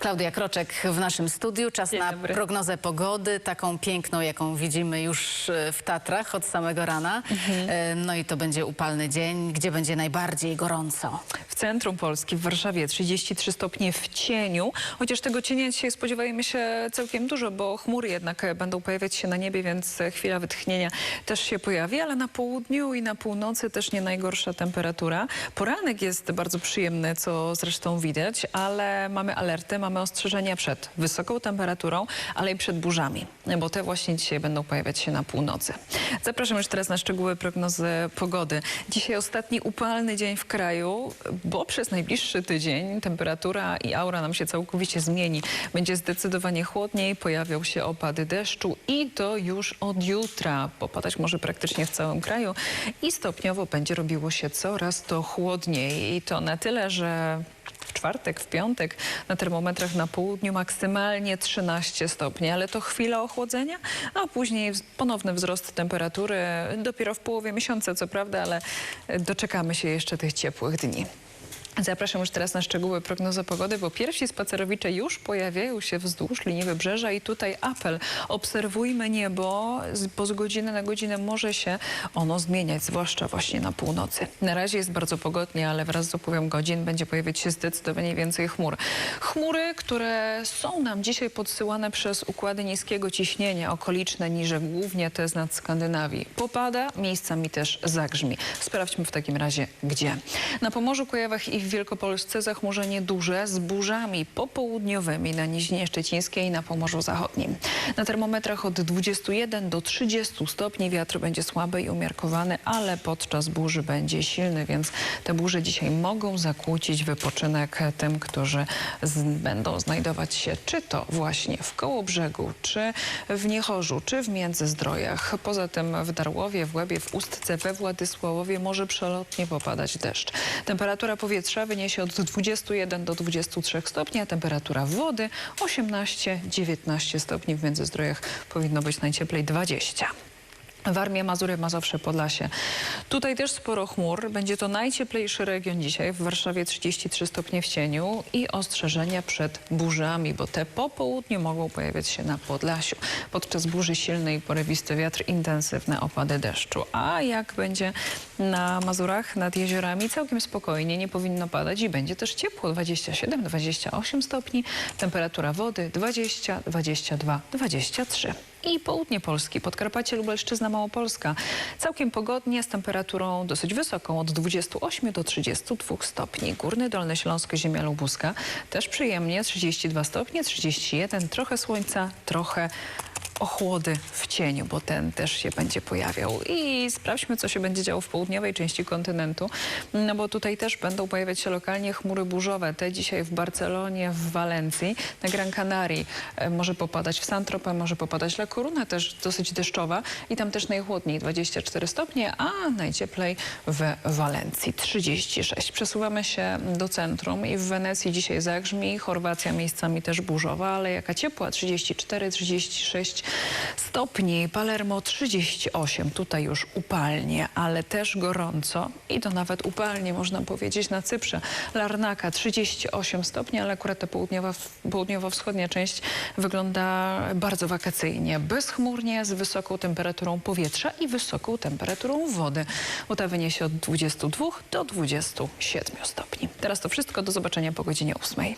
Klaudia Kroczek w naszym studiu. Czas Dzień na dobry. prognozę pogody, taką piękną, jaką widzimy już e, w Tatrach od samego rana. Mhm. E, No i to będzie upalny dzień, gdzie będzie najbardziej gorąco. W centrum Polski, w Warszawie 33 stopnie w cieniu, chociaż tego cienia dzisiaj spodziewajmy się całkiem dużo, bo chmury jednak e, będą pojawiać się na niebie, więc chwila wytchnienia też się pojawi, ale na południu i na północy też nie najgorsza temperatura. Poranek jest bardzo przyjemny, co zresztą widać, ale mamy alerty, mamy ostrzeżenia przed wysoką temperaturą, ale i przed burzami, bo te właśnie dzisiaj będą pojawiać się na północy. Zapraszam już teraz na szczegóły prognozy pogody. Dzisiaj ostatni upalny dzień w kraju, bo przez najbliższy tydzień temperatura i aura nam się całkowicie zmieni. Będzie zdecydowanie chłodniej, pojawią się opady deszczu i to już od jutra. Popadać może praktycznie w całym kraju i stopniowo będzie robiło się coraz to chłodniej. I to na tyle, że w czwartek, w piątek na termometrach na południu maksymalnie 13 stopni, ale to chwila ochłodzenia, a później ponowny wzrost temperatury dopiero w połowie miesiąca, co prawda, ale doczekamy się jeszcze tych ciepłych dni. Zapraszam już teraz na szczegóły prognozy pogody, bo pierwsi spacerowicze już pojawiają się wzdłuż linii wybrzeża i tutaj apel. Obserwujmy niebo, bo z godziny na godzinę może się ono zmieniać, zwłaszcza właśnie na północy. Na razie jest bardzo pogodnie, ale wraz z upływem godzin będzie pojawiać się zdecydowanie więcej chmur. Chmury, które są nam dzisiaj podsyłane przez układy niskiego ciśnienia okoliczne niże, głównie te z nad Skandynawii. Popada, miejscami też zagrzmi. Sprawdźmy w takim razie gdzie. Na Pomorzu, Kujawach i Wielkopolsce zachmurzenie duże z burzami popołudniowymi na Nizinie Szczecińskiej i na Pomorzu Zachodnim. Na termometrach od 21 do 30 stopni wiatr będzie słaby i umiarkowany, ale podczas burzy będzie silny, więc te burze dzisiaj mogą zakłócić wypoczynek tym, którzy będą znajdować się czy to właśnie w Kołobrzegu, czy w Niechorzu, czy w Międzyzdrojach. Poza tym w Darłowie, w Łebie, w Ustce, we Władysławowie może przelotnie popadać deszcz. Temperatura powietrza wyniesie od 21 do 23 stopni, a temperatura wody 18-19 stopni. W Międzyzdrojach powinno być najcieplej 20. Warmia, Mazury, Mazowsze, Podlasie. Tutaj też sporo chmur. Będzie to najcieplejszy region dzisiaj. W Warszawie 33 stopnie w cieniu i ostrzeżenia przed burzami, bo te po południu mogą pojawiać się na Podlasiu. Podczas burzy silny i porywisty wiatr, intensywne opady deszczu. A jak będzie na Mazurach, nad jeziorami, całkiem spokojnie, nie powinno padać i będzie też ciepło. 27-28 stopni. Temperatura wody 20, 22, 23 i południe Polski, Podkarpacie, Lubelszczyzna, Małopolska. Całkiem pogodnie z temperaturą dosyć wysoką, od 28 do 32 stopni. Górny Dolny Śląsk, ziemia lubuska też przyjemnie, 32 stopnie, 31, trochę słońca, trochę ochłody w cieniu, bo ten też się będzie pojawiał. I sprawdźmy, co się będzie działo w południowej części kontynentu, no bo tutaj też będą pojawiać się lokalnie chmury burzowe. Te dzisiaj w Barcelonie, w Walencji, na Gran Canaria e, może popadać w Saint-Tropez, może popadać La Coruna, też dosyć deszczowa i tam też najchłodniej 24 stopnie, a najcieplej w Walencji 36. Przesuwamy się do centrum i w Wenecji dzisiaj zagrzmi, Chorwacja miejscami też burzowa, ale jaka ciepła 34, 36 stopni, Palermo 38, tutaj już upalnie, ale też gorąco i to nawet upalnie można powiedzieć na Cyprze. Larnaka 38 stopni, ale akurat ta południowa, południowo-wschodnia część wygląda bardzo wakacyjnie, bezchmurnie, z wysoką temperaturą powietrza i wysoką temperaturą wody, bo ta wyniesie od 22 do 27 stopni. Teraz to wszystko, do zobaczenia po godzinie 8.